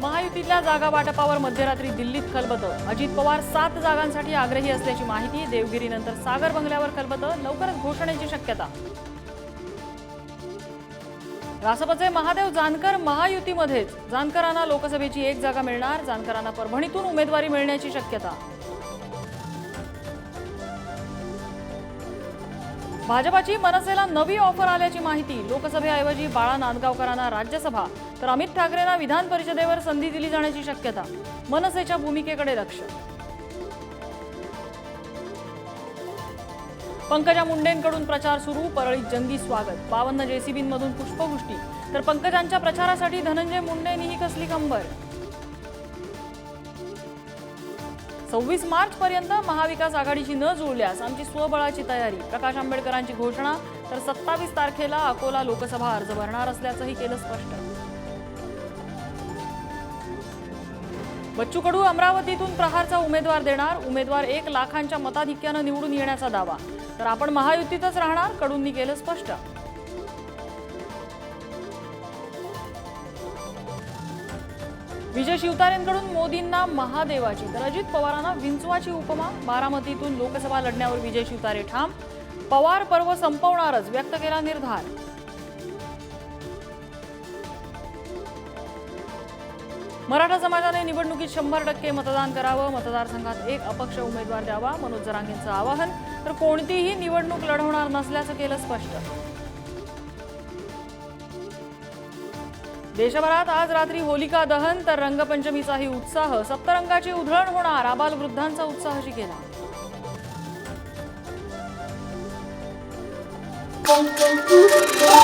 महायुतीतल्या जागा वाटपावर मध्यरात्री दिल्लीत खलबतं. अजित पवार सात जागांसाठी आग्रही असल्याची माहिती देवगिरीनंतर सागर बंगल्यावर खलबतं. लवकरच घोषणेची शक्यता. रासपचे महादेव जानकर महायुतीमध्येच. जानकरांना लोकसभेची एक जागा मिळणार. जानकरांना परभणीतून उमेदवारी मिळण्याची शक्यता. भाजपाची मनसेला नवी ऑफर आल्याची माहिती लोकसभेऐवजी बाळा नांदगावकरांना राज्यसभा. तर अमित ठाकरेंना विधान परिषदेवर संधी दिली जाण्याची शक्यता. मनसेच्या भूमिकेकडे लक्ष. पंकजा मुंडेंकडून प्रचार सुरू परळीत जंगी स्वागत. बावन्न जेसीबींमधून पुष्पवृष्टी. तर पंकजांच्या प्रचारासाठी धनंजय मुंडेंनीही कसली कंबर? सव्वीस मार्च पर्यंत महाविकास आघाडीची न जुळल्यास आमची स्वबळाची तयारी. प्रकाश आंबेडकरांची घोषणा तर सत्तावीस तारखेला अकोला लोकसभा अर्ज भरणार असल्याचंही केलं स्पष्ट. बच्चू कडू अमरावतीतून प्रहारचा उमेदवार देणार. उमेदवार एक लाखांच्या मताधिक्यानं निवडून येण्याचा दावा. तर आपण महायुतीतच राहणार कडूंनी केलं स्पष्ट. विजय शिवतारेंकडून मोदींना महादेवाची तर अजित पवारांना विंचवाची उपमा बारामतीतून लोकसभा लढण्यावर विजय शिवतारे ठाम पवार पर्व संपवणारच व्यक्त केला निर्धार. मराठा समाजाने निवडणुकीत शंभर टक्के मतदान करावं मतदारसंघात एक अपक्ष उमेदवार द्यावा मनोज जरांगेंचं आवाहन तर कोणतीही निवडणूक लढवणार नसल्याचं केलं स्पष्ट. देशभरात आज रात्री होलिका दहन तर रंगपंचमीचाही उत्साह सप्तरंगाची उधळण होणार आबाल वृद्धांचा उत्साहाशी केला Thank you.